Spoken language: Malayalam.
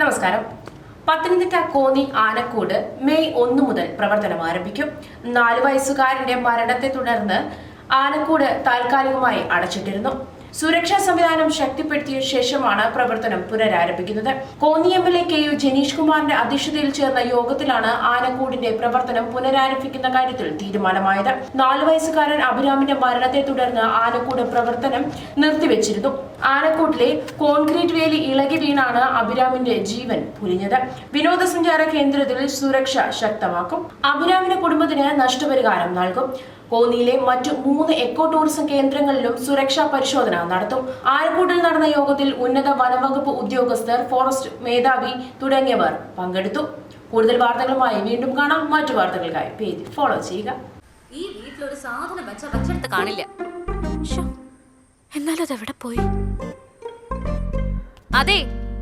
നമസ്കാരം. പത്തനംതിട്ട കോന്നി ആനക്കൂട് മെയ് ഒന്ന് മുതൽ പ്രവർത്തനം ആരംഭിക്കും. നാല് വയസ്സുകാരന്റെ മരണത്തെ തുടർന്ന് ആനക്കൂട് താൽക്കാലികമായി അടച്ചിട്ടിരുന്നു. സുരക്ഷാ സംവിധാനം ശക്തിപ്പെടുത്തിയ ശേഷമാണ് പ്രവർത്തനം പുനരാരംഭിക്കുന്നത്. Konni M L A K U Janeesh കുമാറിന്റെ അധ്യക്ഷതയിൽ ചേർന്ന യോഗത്തിലാണ് ആനക്കൂടിന്റെ പ്രവർത്തനം പുനരാരംഭിക്കുന്ന കാര്യത്തിൽ തീരുമാനമായത്. നാലു വയസ്സുകാരൻ അഭിരാമിന്റെ മരണത്തെ തുടർന്ന് ആനക്കൂട് പ്രവർത്തനം നിർത്തിവെച്ചിരുന്നു. ആനക്കൂട്ടിലെ കോൺക്രീറ്റ് വേലി ഇളകി വീണാണ് അഭിരാമിന്റെ ജീവൻ പുലിഞ്ഞത് വിനോദസഞ്ചാര കേന്ദ്രത്തിൽ സുരക്ഷ ശക്തമാക്കും. അഭിരാമിന്റെ കുടുംബത്തിന് നഷ്ടപരിഹാരം നൽകും. കോന്നിയിലെ മറ്റു മൂന്ന് എക്കോ ടൂറിസം കേന്ദ്രങ്ങളിലും സുരക്ഷാ പരിശോധന നടത്തും. ആലക്കൂട്ടിൽ നടന്ന യോഗത്തിൽ ഉന്നത വനംവകുപ്പ് ഉദ്യോഗസ്ഥർ ഫോറസ്റ്റ് മേധാവി തുടങ്ങിയവർ പങ്കെടുത്തു. കൂടുതൽ വാർത്തകളുമായി വീണ്ടും കാണാം. മറ്റു വാർത്തകൾക്കായി പേജ് ഫോളോ ചെയ്യുക. ഈ വീട്ടിലൊരു സാധനം വെച്ച വെച്ചെടുത്ത് കാണില്ല. എന്നാലും അതെവിടെ പോയി? അതെ